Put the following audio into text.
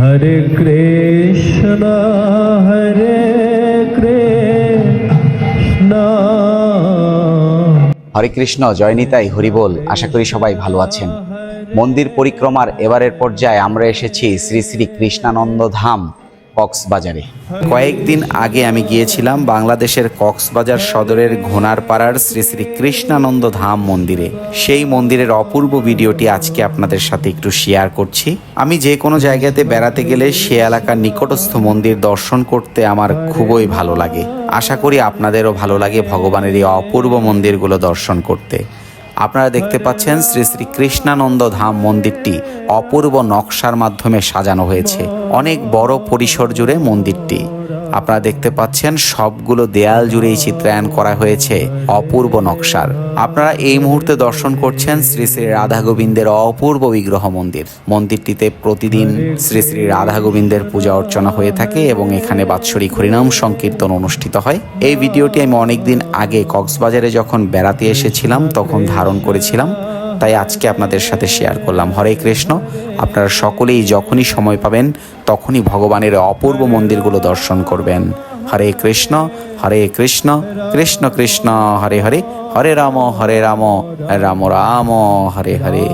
হরে কৃষ্ণ হরে কৃষ্ণ। হরে কৃষ্ণ জয়নিতাই হরিবোল আশা করি সবাই ভালো আছেন। মন্দির পরিক্রমার এবারের পর্যায়ে আমরা এসেছি শ্রী শ্রী কৃষ্ণানন্দ ধাম। কক্সবাজারে। কয়েকদিন আগে আমি গিয়েছিলাম বাংলাদেশের কক্সবাজার সদরের ঘোনারপাড়ার শ্রী শ্রী কৃষ্ণানন্দ ধাম মন্দিরে। সেই মন্দিরের অপূর্ব ভিডিওটি আজকে আপনাদের সাথে একটু শেয়ার করছি। আমি যে কোনো জায়গাতে বেড়াতে গেলে সে এলাকার নিকটস্থ মন্দির দর্শন করতে আমার খুবই ভালো লাগে। আশা করি আপনাদেরও ভালো লাগে ভগবানের এই অপূর্ব মন্দিরগুলো দর্শন করতে। আপনারা দেখতে পাচ্ছেন শ্রী শ্রী কৃষ্ণানন্দ ধাম মন্দিরটি অপূর্ব নকশার মাধ্যমে সাজানো হয়েছে। অনেক বড় পরিসর জুড়ে মন্দিরটি। আপনারা দেখতে পাচ্ছেন সবগুলো দেয়াল জুড়েই চিত্রায়ন করা হয়েছে অপূর্ব নকশার। আপনারা এই মুহূর্তে দর্শন করছেন শ্রী শ্রী রাধা গোবিন্দের অপূর্ব বিগ্রহ মন্দির। মন্দিরটিতে প্রতিদিন শ্রী শ্রী রাধা গোবিন্দের পূজা অর্চনা হয়ে থাকে এবং এখানে বাৎসরিক হরিনাম সংকীর্তন অনুষ্ঠিত হয়। এই ভিডিওটি আমি অনেকদিন আগে কক্সবাজারে যখন বেড়াতে এসেছিলাম, তখন ধারণ করেছিলাম। তাই আজকে আপনাদের সাথে শেয়ার করলাম। হরে কৃষ্ণ। আপনারা সকলেই যখনই সময় পাবেন, তখনই ভগবানের অপূর্ব মন্দিরগুলো দর্শন করবেন। হরে কৃষ্ণ হরে কৃষ্ণ কৃষ্ণ কৃষ্ণ, হরে হরে। হরে রাম হরে রাম রাম রাম, হরে হরে।